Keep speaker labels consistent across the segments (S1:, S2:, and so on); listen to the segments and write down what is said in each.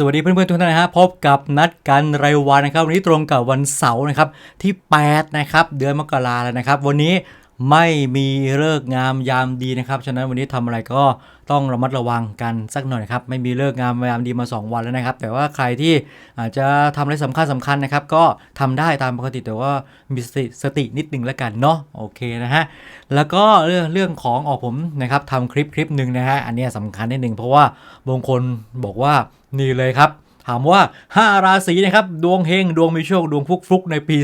S1: สวัสดีเพื่อนๆทุกท่านนะฮะพบกับนัดกันรายวันนะครับ วันนี้ตรงกับวันเสาร์นะครับที่ 8 นะครับ เดือนมกราแล้วนะครับ วันนี้ ไม่มีเลิกงามยามดีนะครับ ฉะนั้นวันนี้ทำอะไรก็ต้องระมัดระวังกันสักหน่อยครับ ไม่มีเลิกงามยามดีมา 2 วันแล้วนะครับ แต่ว่าใครที่อาจจะทำอะไรสำคัญสำคัญนะครับ ก็ทำได้ตามปกติแต่ว่ามีสติสตินิดนึงแล้วกันเนาะ โอเคนะฮะ แล้วก็เรื่องเรื่องของออกผมนะครับทำคลิปคลิปหนึ่งนะฮะ อันนี้ยสำคัญนิดนึงเพราะว่าบางคนบอกว่านี่เลยครับ ถามว่า 5 ราศีนะครับ ดวงเฮง ดวงมีโชค ดวงฟุกฟุกในปี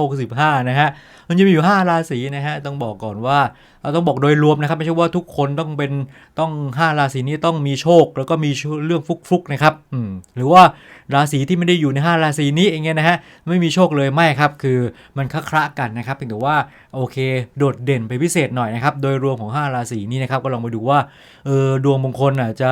S1: 2565 นะฮะ มันจะมีอยู่ 5 ราศีนะฮะ ต้องบอกก่อนว่า เราต้องบอกโดยรวมนะครับ ไม่ใช่ว่าทุกคนต้องเป็น ต้อง 5 ราศีนี้ต้องมีโชค แล้วก็มีเรื่องฟุกฟุกนะครับอืมหรือว่าราศีที่ไม่ได้อยู่ใน 5 ราศีนี้เองเนี่ยนะฮะ ไม่มีโชคเลยไม่ครับ คือมันคละกันนะครับเพียงแต่ว่า โอเค โดดเด่นไปพิเศษหน่อยนะครับ โดยรวมของ 5 ราศีนี้นะครับ ก็ลองมาดูว่า เออ ดวงบางคนอะจะ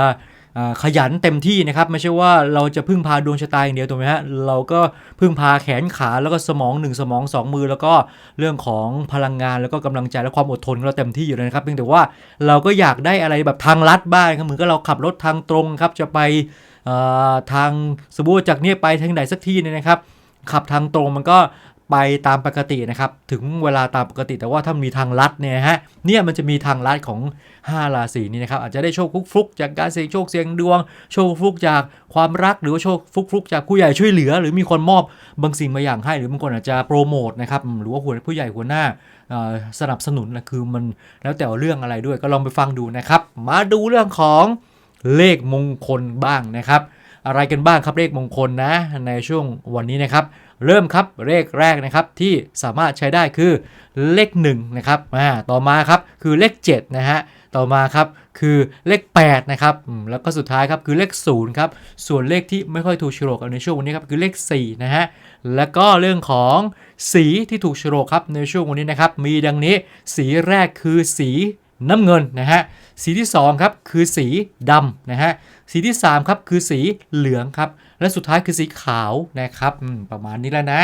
S1: ขยันเต็มที่นะครับ ไม่ใช่ว่าเราจะพึ่งพาดวงชะตาอย่างเดียวถูกไหมฮะเราก็พึ่งพาแขนขาแล้วก็สมองหนึ่งสมองสองมือ แล้วก็เรื่องของพลังงานแล้วก็กำลังใจและความอดทนเราเต็มที่อยู่เลยนะครับเพียงแต่ว่าเราก็อยากได้อะไรแบบทางลัดบ้างครับเหมือนกับเราขับรถทางตรงครับจะไปทางสมมติว่จากเนี้ยไปทางไหนสักที่เนี่ยนะครับขับทางตรงมันก็ ไปตามปกตินะครับ ถึงเวลาตามปกติแต่ว่าถ้ามีทางลัดเนี่ยฮะเนี่ยมันจะมีทางลัดของ 5 ราศีนี้นะครับ อาจจะได้โชคฟลุกๆจากการเสี่ยงโชคเสี่ยงดวง โชคฟลุกจากความรักหรือว่าโชคฟลุกๆจากผู้ใหญ่ช่วยเหลือ หรือมีคนมอบบางสิ่งบางอย่างให้ หรือบางคนอาจจะโปรโมทนะครับหรือว่าหัวผู้ใหญ่หัวหน้าสนับสนุนนะคือมันแล้วแต่เรื่องอะไรด้วยก็ลองไปฟังดูนะครับ มาดูเรื่องของเลขมงคลบ้างนะครับ อะไรกันบ้างครับเลขมงคลนะในช่วงวันนี้นะครับ เริ่มครับเลขแรกนะครับที่สามารถใช้ได้คือเลข1นะครับอ่าต่อมาครับคือเลข7นะฮะต่อมาครับคือเลข8นะครับแล้วก็สุดท้ายครับคือเลข0ครับส่วนเลขที่ไม่ค่อยถูกโฉลกกันในช่วงวันนี้ครับคือเลข4นะฮะแล้วก็เรื่องของสีที่ถูกโฉลกครับในช่วงวันนี้นะครับมีดังนี้สีแรกคือสีน้ำเงินนะฮะสีที่สองครับคือสีดำนะฮะ สีที่สามครับ คือสีเหลืองครับ และสุดท้ายคือสีขาวนะครับประมาณนี้แล้วนะ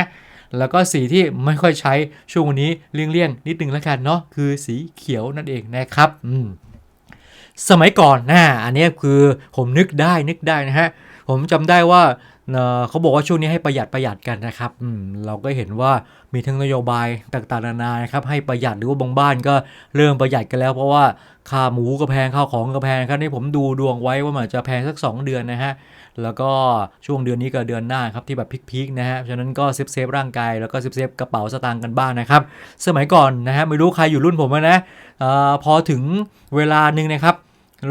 S1: แล้วก็สีที่ไม่ค่อยใช้ช่วงวันนี้เลี่ยงๆนิดนึงแล้วกันเนาะคือสีเขียวนั่นเองนะครับอืมสมัยก่อนนะอันนี้คือผมนึกได้นึกได้นะฮะผมจำได้ว่า เขาบอกว่าช่วงนี้ให้ประหยัดประหยัดกันนะครับเราก็เห็นว่ามีทั้งนโยบายต่างๆนานานะครับให้ประหยัดหรือว่าบางบ้านก็เริ่มประหยัดกันแล้ว เพราะว่าค่าหมูก็แพงข้าวของก็แพงครับนี่ผมดูดวงไว้ว่ามันจะแพงสัก 2 เดือนนะฮะแล้วก็ช่วงเดือนนี้กับเดือนหน้าครับที่แบบพีคๆนะฮะฉะนั้นก็เซฟเซฟร่างกายแล้วก็เซฟเซฟกระเป๋าสตางค์กันบ้างนะครับสมัยก่อนนะฮะไม่รู้ใครอยู่รุ่นผมอะนะออพอถึงเวลาหนึ่งนะครับ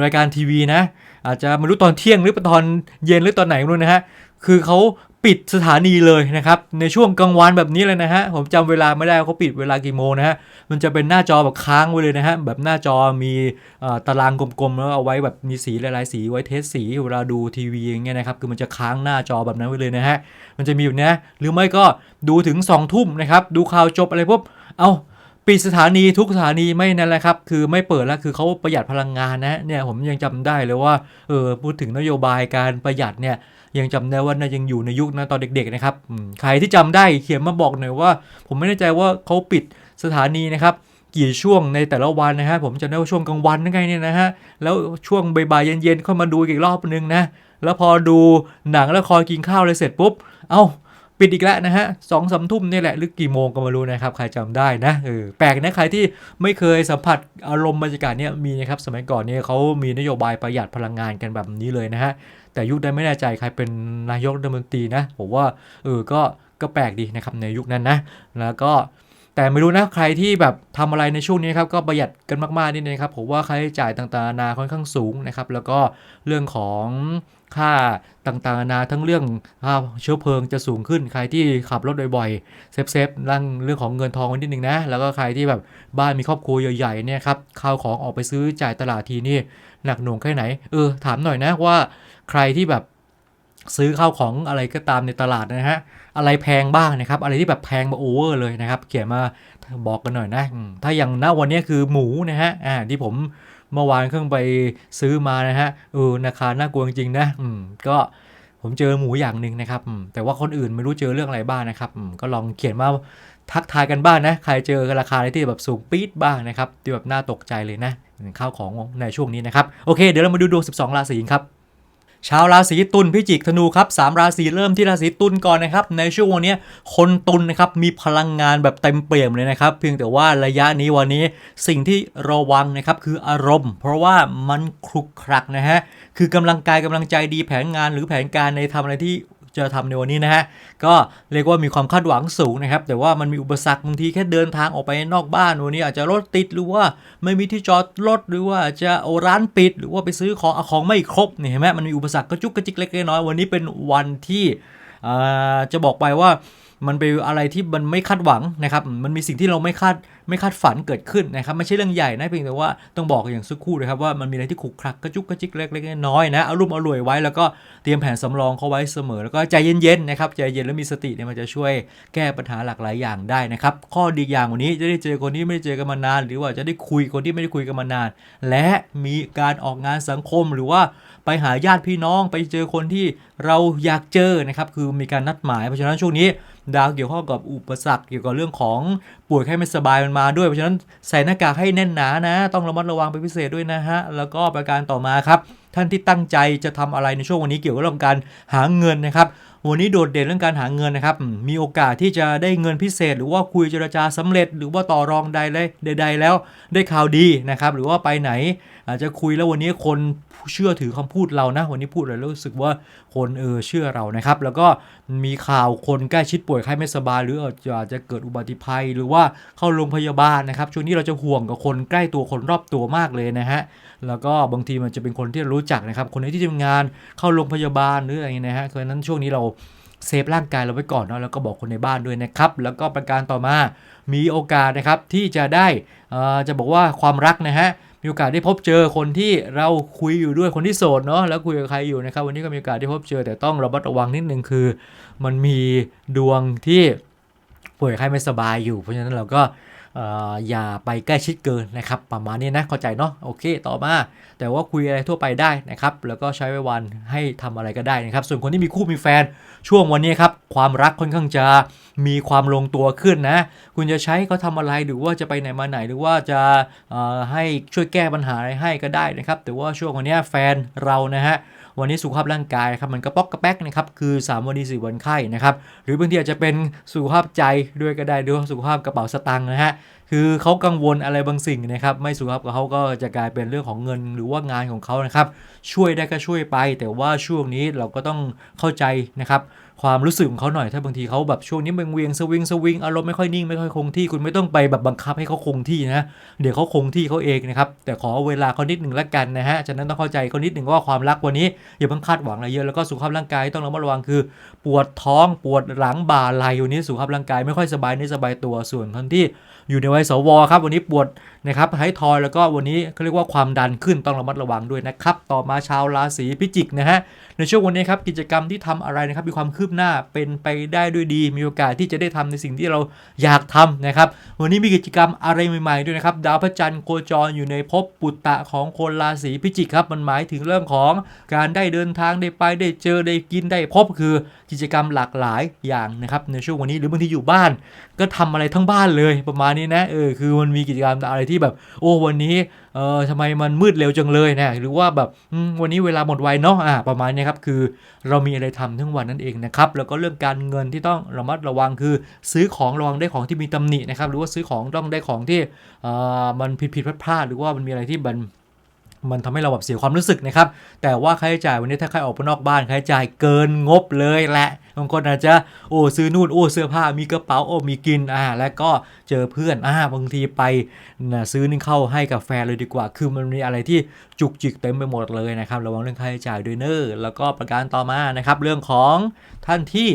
S1: รายการทีวีนะ อาจจะไม่รู้ตอนเที่ยงหรือตอนเย็นหรือตอนไหนไม่รู้นะฮะ คือเขาปิดสถานีเลยนะครับ ในช่วงกลางวันแบบนี้เลยนะฮะ ผมจำเวลาไม่ได้เขาปิดเวลากี่โมงนะฮะ มันจะเป็นหน้าจอแบบค้างไว้เลยนะฮะ แบบหน้าจอมีอตารางกลมๆแล้วเอาไว้แบบมีสีหลายๆสีไว้เทสสีเวลาดูทีวีอย่างเงี้ยนะครับ คือมันจะค้างหน้าจอแบบนั้นไว้เลยนะฮะ มันจะมีอยู่นะหรือไม่ก็ดูถึง2องทุ่มนะครับ ดูข่าวจบอะไรปุ๊บ เอา ปิดสถานีทุกสถานีไม่นั่นแหละครับ คือไม่เปิดแล้วคือเขาประหยัดพลังงานนะเนี่ยผมยังจำได้เลยว่าเออพูดถึงนโยบายการประหยัดเนี่ยยังจำได้ว่าน่ายังอยู่ในยุคนะตอนเด็กๆนะครับใครที่จำได้เขียนมาบอกหน่อยว่า ผมไม่แน่ใจว่าเขาปิดสถานีนะครับกี่ช่วงในแต่ละวันนะฮะผมจำได้ว่าช่วงกลางวันนั่นไงเนี่ยนะฮะแล้วช่วงบ่ายเย็นๆค่อยมาดูอีกรอบนึงนะแล้วพอดูหนังแล้วคอยกินข้าวเลยเสร็จปุ๊บเอ้า ปิดอีกแล้วนะฮะสองสามทุ่มนี่แหละ หรือกี่โมงก็ไม่รู้นะครับ ใครจำได้นะเออแปลกนะ ใครที่ไม่เคยสัมผัสอารมณ์บรรยากาศเนี่ยมีนะครับ สมัยก่อนเนี่ยเขามีนโยบายประหยัดพลังงานกันแบบนี้เลยนะฮะ แต่ยุคนั้นไม่แน่ใจใครเป็นนายกรัฐมนตรีนะ ผมว่าเออ ก็ ก็แปลกดีนะครับในยุคนั้นนะ แล้วก็ แต่ไม่รู้นะใครที่แบบทำอะไรในช่วงนี้ครับก็ประหยัดกันมากๆนิดนึงครับผมว่าค่าใช้จ่ายต่างๆนานาค่อนข้างสูงนะครับแล้วก็เรื่องของค่าต่างๆนานาทั้งเรื่องค่าเชื้อเพลิงจะสูงขึ้น ใครที่ขับรถบ่อยๆเซฟเซฟๆเรื่องเรื่องของเงินทองไว้นิดนึงนะแล้วก็ใครที่แบบบ้านมีครอบครัวใหญ่ๆเนี่ยครับข้าวของออกไปซื้อจ่ายตลาดทีนี่หนักหน่วงแค่ไหนเออถามหน่อยนะว่าใครที่แบบซื้อข้าวของอะไรก็ตามในตลาดนะฮะ อะไรแพงบ้างนะครับ อะไรที่แบบแพงมาโอเวอร์เลยนะครับ เขียนมาบอกกันหน่อยนะ ถ้าอย่างณวันนี้คือหมูนะฮะอ่าที่ผมเมื่อวานเครื่องไปซื้อมานะฮะเออราคาน่ากลัวจริงๆนะอืมก็ผมเจอหมูอย่างหนึ่งนะครับแต่ว่าคนอื่นไม่รู้เจอเรื่องอะไรบ้างนะครับก็ลองเขียนมาทักทายกันบ้างนะ ใครเจอราคาอะไรที่แบบสูงปี๊ดบ้างนะครับที่แบบน่าตกใจเลยนะข้าวของในช่วงนี้นะครับ โอเค เดี๋ยวเรามาดูดวง 12 ราศีครับ ชาวราศีตุลพิจิกธนูครับสามราศีเริ่มที่ราศีตุลก่อนนะครับ ในช่วงวันนี้คนตุลนะครับมีพลังงานแบบเต็มเปี่ยมเลยนะครับ เพียงแต่ว่าระยะนี้วันนี้สิ่งที่ระวังนะครับคืออารมณ์ เพราะว่ามันคลุกคลักนะฮะคือกำลังกายกำลังใจดีแผนงานหรือแผนการในทำอะไรที่ จะทำในวันนี้นะฮะ ก็เรียกว่ามีความคาดหวังสูงนะครับ แต่ว่ามันมีอุปสรรคบางทีแค่เดินทางออกไปนอกบ้านวันนี้อาจจะรถติดหรือว่าไม่มีที่จอดรถหรือว่าจะโอร้านปิด หรือว่าไปซื้อของเอาของไม่ครบเนี่ยเห็นไหมมันมีอุปสรรคกระจุกกระจิกเล็กน้อยวันนี้เป็นวันที่จะบอกไปว่า มันเป็นอะไรที่มันไม่คาดหวังนะครับ มันมีสิ่งที่เราไม่คาดไม่คาดฝันเกิดขึ้นนะครับ ไม่ใช่เรื่องใหญ่นะเพียงแต่ว่าต้องบอกอย่างสักครู่นะครับว่ามันมีอะไรที่ขลุกคลักกระจุกกระจิกเล็กๆน้อยๆนะ เอารุ่มเอารวยไว้แล้วก็เตรียมแผนสำรองเขาไว้เสมอ แล้วก็ใจเย็นๆนะครับ ใจเย็นแล้วมีสติเนี่ยมันจะช่วยแก้ปัญหาหลากหลายอย่างได้นะครับ ข้อดีอย่างวันนี้จะได้เจอคนที่ไม่ได้เจอกันมานาน หรือว่าจะได้คุยคนที่ไม่ได้คุยกันมานาน และมีการออกงานสังคมหรือว่าไปหาญาติพี่น้องไปเจอคนที่เราอยากเจอนะครับ คือมีการนัดหมาย เพราะฉะนั้นช่วงนี้ ดาวเกี่ยวข้องกับอุปสรรคเกี่ยวกับเรื่องของป่วยไข้ไม่สบายมันมาด้วยเพราะฉะนั้นใส่หน้ากากให้แน่นหนานะ ต้องระมัดระวังเป็นพิเศษด้วยนะฮะ แล้วก็ประการต่อมาครับ ท่านที่ตั้งใจจะทำอะไรในช่วงวันนี้เกี่ยวกับเรื่องการหาเงินนะครับวันนี้โดดเด่นเรื่องการหาเงินนะครับ มีโอกาสที่จะได้เงินพิเศษ หรือว่าคุยเจรจาสำเร็จ หรือว่าต่อรองใดเลยใดๆแล้วได้ข่าวดีนะครับ หรือว่าไปไหน อาจจะคุยแล้ววันนี้คนเชื่อถือคำพูดเรานะ วันนี้พูดอะไรแล้วรู้สึกว่าคนเออเชื่อเรานะครับ แล้วก็มีข่าวคนใกล้ชิดป่วยไข้ไม่สบาย หรืออาจจะจะเกิดอุบัติภัยหรือว่าเข้าโรงพยาบาลนะครับช่วงนี้เราจะห่วงกับคนใกล้ตัวคนรอบตัวมากเลยนะฮะแล้วก็บางทีมันจะเป็นคนที่รู้จักนะครับ คนในที่ทำงานเข้าโรงพยาบาลหรืออะไรเงี้ยนะฮะเพราะฉะนั้นช่วงนี้เราเซฟร่างกายเราไว้ก่อนเนาะแล้วก็บอกคนในบ้านด้วยนะครับ แล้วก็ประการต่อมามีโอกาสนะครับที่จะได้อ่อจะบอกว่าความรักนะฮะ มีโอกาสได้พบเจอคนที่เราคุยอยู่ด้วยคนที่โสดเนาะแล้วคุยกับใครอยู่นะครับ วันนี้ก็มีโอกาสได้พบเจอแต่ต้องระมัดระวังนิดนึงคือ มันมีดวงที่ป่วยไข้ไม่สบายอยู่ เพราะฉะนั้นเราก็ อย่าไปใกล้ชิดเกินนะครับ ประมาณนี้นะเข้าใจเนาะโอเค ต่อมา แต่ว่าคุยอะไรทั่วไปได้นะครับ แล้วก็ใช้ไว้วันให้ทำอะไรก็ได้นะครับ ส่วนคนที่มีคู่มีแฟน ช่วงวันนี้ครับ ความรักค่อนข้างจะมีความลงตัวขึ้นนะ คุณจะใช้เขาทำอะไรหรือว่าจะไปไหนมาไหน หรือว่าจะให้ช่วยแก้ปัญหาอะไรให้ก็ได้นะครับ แต่ว่าช่วงวันนี้แฟนเรานะฮะ วันนี้สุขภาพร่างกายครับมันกระป๊อกกระแป๊กนะครับคือ 3 วันดี4วันไข้นะครับหรือบางทีอาจจะเป็นสุขภาพใจด้วยก็ได้ด้วยสุขภาพกระเป๋าสตางค์นะฮะคือเขากังวลอะไรบางสิ่งนะครับไม่สุขภาพกับเขาก็จะกลายเป็นเรื่องของเงินหรือว่างานของเขานะครับช่วยได้ก็ช่วยไป แต่ว่าช่วงนี้เราก็ต้องเข้าใจนะครับ ความรู้สึกของเขาหน่อยถ้าบางทีเขาแบบช่วงนี้เวงเวียงสวิงสวิงอารมณ์ไม่ค่อยนิ่งไม่ค่อยคงที่คุณไม่ต้องไปแบบบังคับให้เขาคงที่นะเดี๋ยวเขาคงที่เขาเองนะครับแต่ขอเวลาเขานิดหนึ่งละกันนะฮะฉะนั้นต้องเข้าใจเขานิดหนึ่งว่าความรักวันนี้อย่าเพิ่งคาดหวังอะไรเยอะแล้วก็สุขภาพร่างกายต้องระมัดระวังคือ ปวดท้องปวดหลังบ่าไหล่วันนี้สุขภาพร่างกายไม่ค่อยสบายนี่สบายตัวส่วนคนที่อยู่ในวัยสวครับวันนี้ปวดนะครับไททอยแล้วก็วันนี้เขาเรียกว่าความดันขึ้นต้องระมัดระวังด้วยนะครับต่อมาชาวราศีพิจิกนะฮะ ในช่วงวันนี้ครับกิจกรรมที่ทำอะไรนะครับมีความคืบหน้าเป็นไปได้ด้วยดี มีโอกาสที่จะได้ทำในสิ่งที่เราอยากทำนะครับวันนี้มีกิจกรรมอะไรใหม่ๆด้วยนะครับดาวพระจันทร์โคจรอยู่ในภพปุตตะของคนราศีพิจิกครับมันหมายถึงเรื่องของการได้เดินทางได้ไปได้เจอได้กินได้พบคือกิจกรรมหลากหลายอย่างนะครับในช่วงวันนี้หรือบางทีอยู่บ้าน ก็ทำอะไรทั้งบ้านเลยประมาณนี้นะเออคือมันมีกิจกรรมอะไรที่แบบ โอ้วันนี้เออทำไมมันมืดเร็วจังเลยนะหรือว่าแบบวันนี้เวลาหมดไวเนาะอ่าประมาณนี้ครับคือ เรามีอะไรทำทั้งวันนั่นเองนะครับแล้วก็เรื่องการเงินที่ต้องระมัดระวังคือ ซื้อของระวังได้ของที่มีตำหนินะครับหรือว่าซื้อของต้องได้ของที่เออมันผิดผิดพลาดพลาดหรือว่ามันมีอะไรที่มัน มันทำให้เราแบบเสียความรู้สึกนะครับ แต่ว่าค่าใช้จ่ายวันนี้ถ้าใครออกไปนอกบ้านค่าใช้จ่ายเกินงบเลยแหละบางคนอาจจะโอ้ซื้อนู่นโอ้เสื้อผ้ามีกระเป๋าโอ้มีกินอ่าแล้วก็เจอเพื่อนอ่าบางทีไปนะซื้อนึงเข้าให้กับแฟนเลยดีกว่า คือมันมีอะไรที่จุกจิกเต็มไปหมดเลยนะครับระวังเรื่องค่าใช้จ่ายด้วยเนอร์แล้วก็ประการต่อมานะครับเรื่องของท่านที่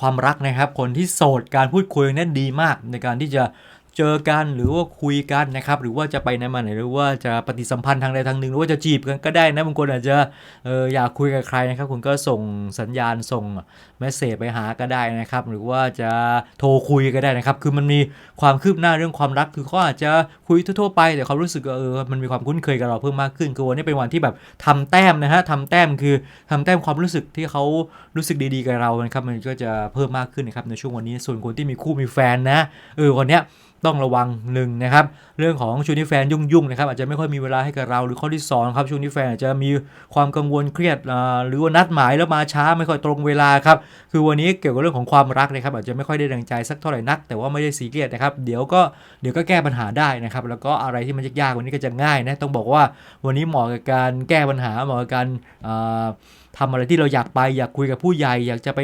S1: ความรักนะครับ คนที่โสดการพูดคุยนั้นดีมากในการที่จะ เจอกันหรือว่าคุยกันนะครับหรือว่าจะไปไหนมาไหนหรือว่าจะปฏิสัมพันธ์ทางใดทางหนึ่งหรือว่าจะจีบกันก็ได้นะบางคนอาจจะเอออยากคุยกับใครนะครับ คุณก็ส่งสัญญาณส่งเมสเซจไปหาก็ได้นะครับ หรือว่าจะโทรคุยก็ได้นะครับ คือมันมีความคืบหน้าเรื่องความรัก คือเขาอาจจะคุยทั่วๆไปแต่เขามรู้สึกเออมันมีความคุ้นเคยกับเราเพิ่มมากขึ้นคือวันนี้เป็นวันที่แบบทำแต้มนะฮะทำแต้มคือทำแต้มความรู้สึกที่เขารู้สึกดีๆกับเรานะครับมันก็จะเพิ่มมากขึ้นนะครับในช่วงวันนี้ส่วนคนที่มีคู่มีแฟนนะเออวันเนี้ย ต้องระวังหนึ่งนะครับเรื่องของช่วงนี้แฟนยุ่งๆนะครับอาจจะไม่ค่อยมีเวลาให้กับเราหรือข้อที่สองครับช่วงนี้แฟนอาจจะมีความกังวลเครียดหรือว่านัดหมายแล้วมาช้าไม่ค่อยตรงเวลาครับคือวันนี้เกี่ยวกับเรื่องของความรักนะครับอาจจะไม่ค่อยได้ดังใจสักเท่าไหร่นัก แต่ว่าไม่ได้ซีเรียสนะครับเดี๋ยวก็เดี๋ยวก็แก้ปัญหาได้นะครับแล้วก็อะไรที่มันยากๆวันนี้ก็จะง่ายนะต้องบอกว่าวันนี้เหมาะกับการแก้ปัญหาเหมาะกับการอ่าทำอะไรที่เราอยากไปอยากคุยกับผู้ใหญ่อยากจะไป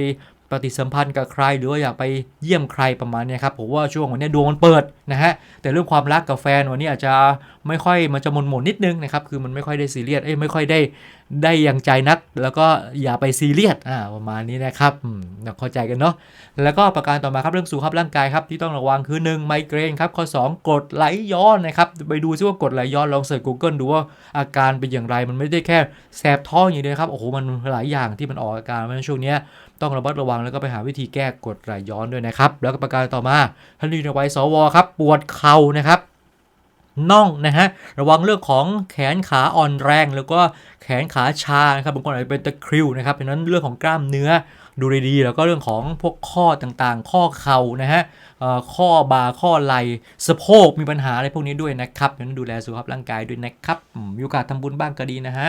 S1: ปฏิสัมพันธ์กับใครหรือว่าอยากไปเยี่ยมใครประมาณนี้ครับผมว่าช่วงวันนี้ดวงมันเปิดนะฮะแต่เรื่องความรักกับแฟนวันนี้อาจจะไม่ค่อยมันจะหม่นๆนิดนึงนะครับคือมันไม่ค่อยได้ซีเรียสเอ้ยไม่ค่อยได้ได้ยังใจนัก แล้วก็อย่าไปซีเรียสอ่าประมาณนี้นะครับอืมเข้าใจกันเนาะแล้วก็ประการต่อมาครับเรื่องสุขภาพร่างกายครับที่ต้องระวังคือ1ไมเกรนครับข้อ 2 กดไหลย้อนนะครับไปดูซิว่ากดไหลย้อนลองเสิร์ช Google ดูว่าอาการเป็นอย่างไรมันไม่ได้แค่แสบท้องอย่างเดียวครับโอ้โหมันหลายอย่างที่มันออกอาการเพราะฉะนั้นช่วงนี้ ต้องระมัดระวังแล้วก็ไปหาวิธีแก้กดไหลย้อนด้วยนะครับ แล้วก็ประการต่อมาท่านอยู่ในวัยสวครับปวดเข่านะครับน่องนะฮะระวังเรื่องของแขนขาอ่อนแรง แล้วก็แขนขาชานะครับบางคนอาจจะเป็นตะคริวนะครับเพราะนั้นเรื่องของกล้ามเนื้อดูดีๆ แล้วก็เรื่องของพวกข้อต่างๆ ข้อเข่านะฮะข้อบ่าข้อไหล่สะโพกมีปัญหาอะไรพวกนี้ด้วยนะครับเพราะนั้นดูแลสุขภาพร่างกายด้วยนะครับมีโอกาสทำบุญบ้างก็ดีนะฮะ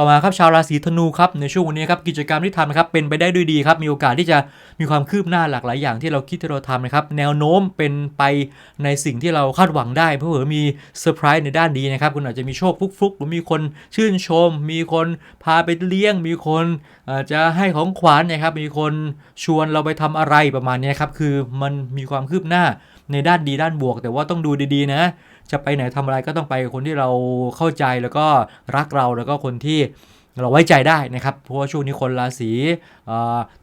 S1: ต่อมาครับชาวราศีธนูครับในช่วงวันนี้ครับกิจกรรมที่ทำนะครับเป็นไปได้ด้วยดีครับมีโอกาสที่จะมีความคืบหน้าหลากหลายอย่างที่เราคิดที่เราทำนะครับแนวโน้มเป็นไปในสิ่งที่เราคาดหวังได้ เพราะเผื่อมีเซอร์ไพรส์ในด้านดีนะครับคุณอาจจะมีโชคฟุกๆหรือมีคนชื่นชม มีคนพาไปเลี้ยง มีคนอาจจะให้ของขวัญนะครับมีคนชวนเราไปทำอะไรประมาณนี้ครับคือมันมีความคืบหน้า ในด้านดีด้านบวก แต่ว่าต้องดูดีๆนะ จะไปไหนทำอะไรก็ต้องไปคนที่เราเข้าใจแล้วก็รักเราแล้วก็คนที่ เราไว้ใจได้นะครับ เพราะว่าช่วงนี้คนราศี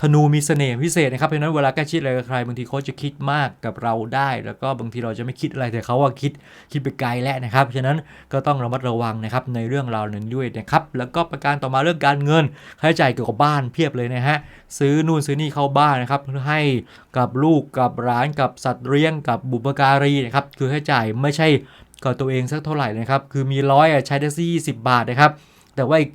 S1: ธนูมีเสน่ห์พิเศษนะครับเพราะนั้นเวลาใกล้ชิดอะไรกับใครบางทีเขาจะคิดมากกับเราได้ แล้วก็บางทีเราจะไม่คิดอะไรแต่เขาว่าคิดคิดไปไกลแล้วนะครับฉะนั้นก็ต้องระมัดระวังนะครับในเรื่องราวนั้นด้วยนะครับแล้วก็ประการต่อมาเรื่องการเงินค่าใช้จ่ายเกี่ยวกับบ้านเพียบเลยนะฮะซื้อนู่นซื้อนี่เข้าบ้านนะครับให้กับลูกกับร้านกับสัตว์เลี้ยงกับบุปการีนะครับคือค่าใช้จ่ายไม่ใช่กับตัวเองสักเท่าไหร่นะครับคือมีร้อยใช้ได้ที่20บาทนะครับ แต่ว่าอีก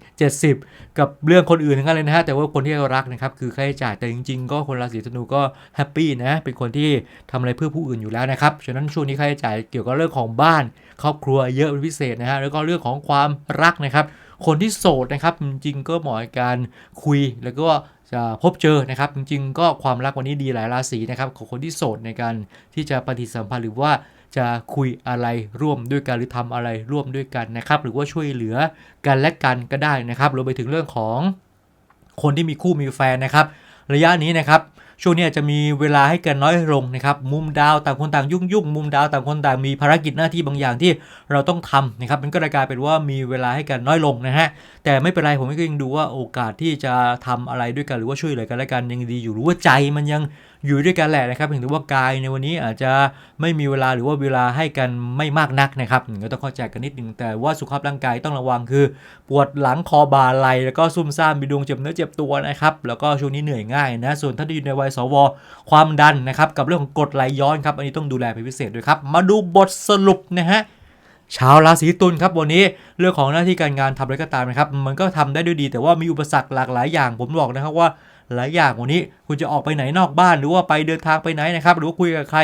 S1: 70 กับเรื่องคนอื่นทั้งนั้นเลยนะฮะแต่ว่าคนที่เรารักนะครับคือค่าใช้จ่ายแต่จริง ๆ ก็คนราศีธนูก็แฮปปี้นะเป็นคนที่ทำอะไรเพื่อผู้อื่นอยู่แล้วนะครับฉะนั้นช่วงนี้ค่าใช้จ่ายเกี่ยวกับเรื่องของบ้าน ครอบครัวเยอะเป็นพิเศษนะฮะแล้วก็เรื่องของความรักนะครับ คนที่โสดนะครับจริงๆก็เหมาะการคุยแล้วก็จะพบเจอนะครับ จริงๆ ก็ความรักวันนี้ดีหลายราศีนะครับของคนที่โสดในการที่จะปฏิสัมพันธ์หรือว่า จะคุยอะไรร่วมด้วยกันหรือทำอะไรร่วมด้วยกันนะครับ หรือว่าช่วยเหลือกันและกันก็ได้นะครับรวมไปถึงเรื่องของคนที่มีคู่มีแฟนนะครับ ระยะนี้นะครับช่วงนี้จะมีเวลาให้กันน้อยลงนะครับ มุมดาวต่างคนต่างยุ่งยุ่งมุมดาวต่างคนต่างมีภารกิจหน้าที่บางอย่างที่เราต้องทำนะครับ มันก็เลยกลายเป็นว่ามีเวลาให้กันน้อยลงนะฮะ แต่ไม่เป็นไรผมก็ยังดูว่าโอกาสที่จะทำอะไรด้วยกันหรือว่าช่วยเหลือกันและกันยังดีอยู่หรือว่าใจมันยังอยู่ด้วยกันแหละนะครับเพียงแต่ว่ากายในวันนี้อาจจะไม่มีเวลาหรือว่าเวลาให้กันไม่มากนักนะครับก็ต้องเข้าใจกันนิดนึงแต่ว่าสุขภาพร่างกายต้องระวังคือ ปวดหลังคอบ่าไหลแล้วก็ซุ่มซ่ามมีดวงเจ็บเนื้อเจ็บตัวนะครับแล้วก็ช่วงนี้เหนื่อยง่ายนะส่วนท่านที่อยู่ในวัยสว ความดันนะครับกับเรื่องของกรดไหลย้อนครับอันนี้ต้องดูแลเป็นพิเศษด้วยครับมาดูบทสรุปนะฮะชาวราศีตุลครับวันนี้เรื่องของหน้าที่การงานทำอะไรก็ตามนะครับ มันก็ทำได้ด้วยดี แต่ว่ามีอุปสรรคหลากหลายอย่างผมบอกนะครับว่า หลายอย่างวันนี้คุณจะออกไปไหนนอกบ้านหรือว่าไปเดินทางไปไหนนะครับ หรือว่าคุยกับใคร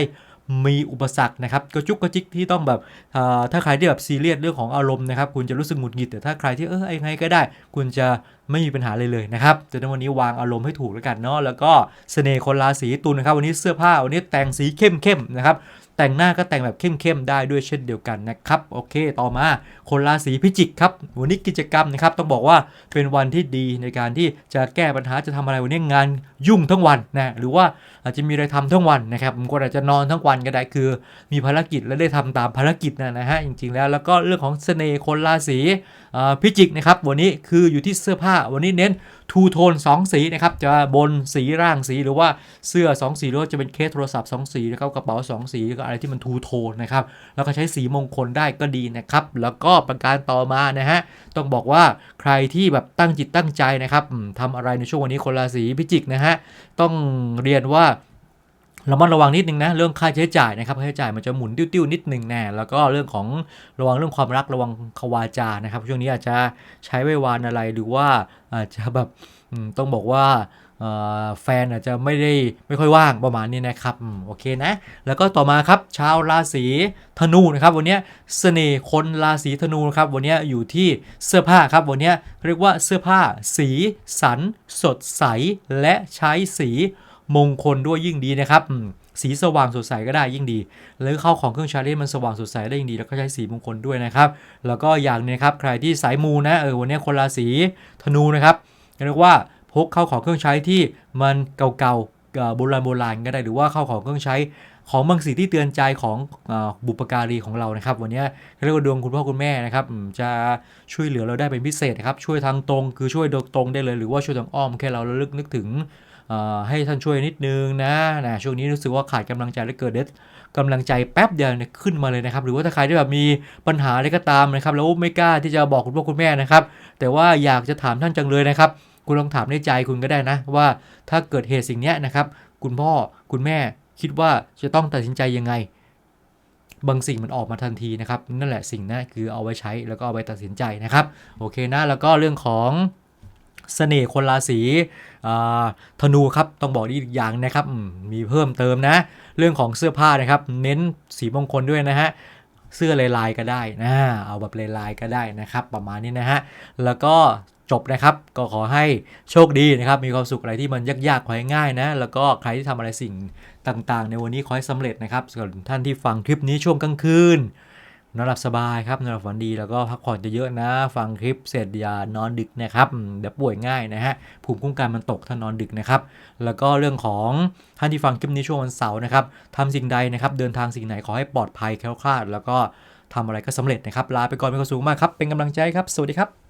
S1: มีอุปสรรคนะครับกระจุกกระจิกที่ต้องแบบถ้าใครที่แบบซีเรียสเรื่องของอารมณ์นะครับ คุณจะรู้สึกหงุดหงิดแต่ถ้าใครที่เออยังไงก็ได้ คุณจะไม่มีปัญหาเลยเลยนะครับจนวันนี้วางอารมณ์ให้ถูกแล้วกันเนาะแล้วก็เสน่ห์คนราศีตุลนะครับ วันนี้เสื้อผ้าวันนี้แต่งสีเข้มๆนะครับ แต่งหน้าก็แต่งแบบเข้มๆได้ด้วยเช่นเดียวกันนะครับ โอเค ต่อมาคนราศีพิจิกครับ วันนี้กิจกรรมนะครับ ต้องบอกว่าเป็นวันที่ดีในการที่จะแก้ปัญหาจะทำอะไรวันนี้งานยุ่งทั้งวันนะหรือว่าอาจจะมีอะไรทำทั้งวันนะครับบางคนอาจจะนอนทั้งวันก็ได้คือ มีภารกิจและได้ทำตามภารกิจนะนะฮะจริงๆ แล้วแล้วก็เรื่องของเสน่ห์คนราศีพิจิกนะครับวันนี้คืออยู่ที่เสื้อผ้าวันนี้เน้นทูโทน2 สีนะครับ จะบนสีร่างสีหรือว่าเสื้อ 2 สีหรือว่าจะเป็นเคสโทรศัพท์ 2 สีนะครับกระเป๋า 2 สีก็อะไรที่มันทูโทนนะครับ แล้วก็ใช้สีมงคลได้ก็ดีนะครับ แล้วก็ประการต่อมานะฮะต้องบอกว่าใครที่แบบตั้งจิตตั้งใจนะครับทำอะไรในช่วงวันนี้คนราศีพิจิกนะฮะต้องเรียนว่า ระมัดระวังนิดนึงนะเรื่องค่าใช้จ่ายนะครับค่าใช้จ่ายมันจะหมุนติ้วๆนิดนึงแน่แล้วก็เรื่องของระวังเรื่องความรักระวังควาจานะครับ ช่วงนี้อาจจะใช้ไววานอะไรหรือว่าอาจจะแบบต้องบอกว่าแฟนอาจจะไม่ได้ไม่ค่อยว่างประมาณนี้นะครับโอเคนะ แล้วก็ต่อมาครับชาวราศีธนูนะครับ วันนี้เสน่ห์คนราศีธนูนะครับ วันนี้อยู่ที่เสื้อผ้าครับ วันนี้เรียกว่าเสื้อผ้าสีสัน สดใสและใช้สี มงคลด้วยยิ่งดีนะครับสีสว่างสดใสก็ได้ยิ่งดีหรือเข้าของเครื่องใช้ที่มันสว่างสดใสได้ยิ่งดี แล้วก็ใช้สีมงคลด้วยนะครับ แล้วก็อย่างนึงนะครับใครที่สายมูนะเออวันนี้คนราศีธนูนะครับเรียกว่าพกเข้าของเครื่องใช้ที่มันเก่าๆโบราณโบราณก็ได้หรือว่าเข้าของเครื่องใช้ของบางสิ่งที่เตือนใจของอบุปการีของเรานะครับ วันนี้เรียกว่าดวงคุณพ่อคุณแม่นะครับจะช่วยเหลือเราได้เป็นพิเศษครับช่วยทางตรงคือช่วยโดยตรงได้เลย หรือว่าช่วยทางอ้อมแค่เราระลึกนึกถึง ให้ท่านช่วยนิดนึงนะนะช่วงนี้รู้สึกว่าขาดกำลังใจและเกิดเด็ดกำลังใจแป๊บเดียวเนี่ยขึ้นมาเลยนะครับ หรือว่าถ้าใครที่แบบมีปัญหาอะไรก็ตามนะครับ แล้วไม่กล้าที่จะบอกคุณพ่อคุณแม่นะครับ แต่ว่าอยากจะถามท่านจังเลยนะครับ คุณลองถามในใจคุณก็ได้นะ ว่าถ้าเกิดเหตุสิ่งนี้นะครับ คุณพ่อคุณแม่คิดว่าจะต้องตัดสินใจยังไง บางสิ่งมันออกมาทันทีนะครับ นั่นแหละสิ่งนั้นคือเอาไว้ใช้แล้วก็เอาไปตัดสินใจนะครับ โอเคนะแล้วก็เรื่องของ เสน่ห์คนราศีธนูครับต้องบอกอีกอย่างนะครับมีเพิ่มเติมนะ เรื่องของเสื้อผ้านะครับ เน้นสีมงคลด้วยนะฮะเสื้อลายลายๆก็ได้นะเอาแบบลายลายๆก็ได้นะครับ ประมาณนี้นะฮะแล้วก็จบนะครับก็ขอให้โชคดีนะครับ มีความสุขอะไรที่มันยากๆขอให้ง่ายนะ แล้วก็ใครที่ทำอะไรสิ่งต่างๆ ในวันนี้ขอให้สำเร็จนะครับส่วนท่านที่ฟังคลิปนี้ช่วงกลางคืน นอนหลับสบายครับนอนหลับฝันดีแล้วก็พักผ่อนเยอะๆนะ ฟังคลิปเสร็จอย่านอนดึกนะครับเดี๋ยวป่วยง่ายนะฮะภูมิคุ้มกันมันตกถ้านอนดึกนะครับ แล้วก็เรื่องของท่านที่ฟังคลิปนี้ช่วงวันเสาร์นะครับทำสิ่งใดนะครับ เดินทางสิ่งไหนขอให้ปลอดภัยแคล้วคลาด แล้วก็ทำอะไรก็สำเร็จนะครับลาไปก่อนมีความสุขมากครับเป็นกำลังใจครับ สวัสดีครับ